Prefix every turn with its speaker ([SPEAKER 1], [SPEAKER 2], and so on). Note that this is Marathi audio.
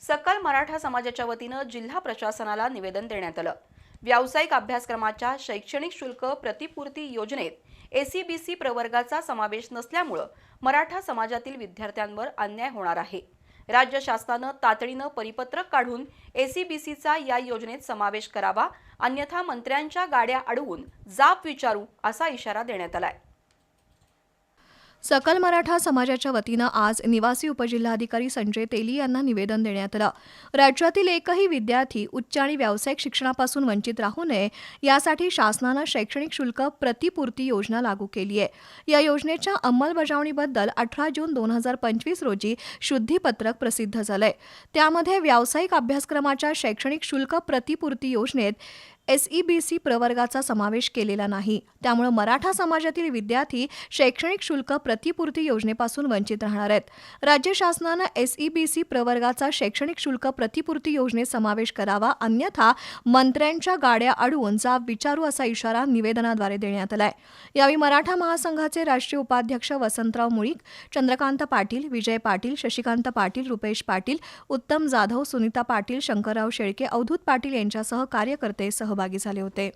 [SPEAKER 1] सकल मराठा समाजाच्या वतीनं जिल्हा प्रशासनाला निवेदन देण्यात आलं. व्यावसायिक अभ्यासक्रमाच्या शैक्षणिक शुल्क प्रतिपूर्ती योजनेत एसीबीसी प्रवर्गाचा समावेश नसल्यामुळं मराठा समाजातील विद्यार्थ्यांवर अन्याय होणार आहे. राज्य शासनानं तातडीनं परिपत्रक काढून एसीबीसीचा या योजनेत समावेश करावा अन्यथा मंत्र्यांच्या गाड्या अडवून जाप विचारू असा इशारा देण्यात आलाय.
[SPEAKER 2] सकल मराठा समाजाच्या वतीनं आज निवासी उपजिल्हाधिकारी संजय तेली यांना निवेदन देण्यात आलं. राज्यातील एकही विद्यार्थी उच्च आणि व्यावसायिक शिक्षणापासून वंचित राहू नये यासाठी शासनानं शैक्षणिक शुल्क प्रतिपूर्ती योजना लागू केली आहे. या योजनेच्या अंमलबजावणीबद्दल अठरा जून दोन हजार पंचवीस रोजी शुद्धीपत्रक प्रसिद्ध झालंय. त्यामध्ये व्यावसायिक अभ्यासक्रमाच्या शैक्षणिक शुल्क प्रतिपूर्ती योजनेत एसईबीसी प्रवर्गाचा समावेश केलेला नाही. त्यामुळे मराठा समाजातील विद्यार्थी शैक्षणिक शुल्क प्रतिपूर्ती योजनेपासून वंचित राहणार आहेत. राज्य शासनानं एसईबीसी प्रवर्गाचा शैक्षणिक शुल्क प्रतिपूर्ती योजनेत समावेश करावा अन्यथा मंत्र्यांच्या गाड्या अडवून जाब विचारू असा इशारा निवेदनाद्वारे देण्यात आलाय. यावेळी मराठा महासंघाचे राष्ट्रीय उपाध्यक्ष वसंतराव मुळीक चंद्रकांत पाटील विजय पाटील शशिकांत पाटील रुपेश पाटील उत्तम जाधव सुनीता पाटील शंकरराव शेळके अवधूत पाटील यांच्यासह कार्यकर्ते सहभागी झाले होते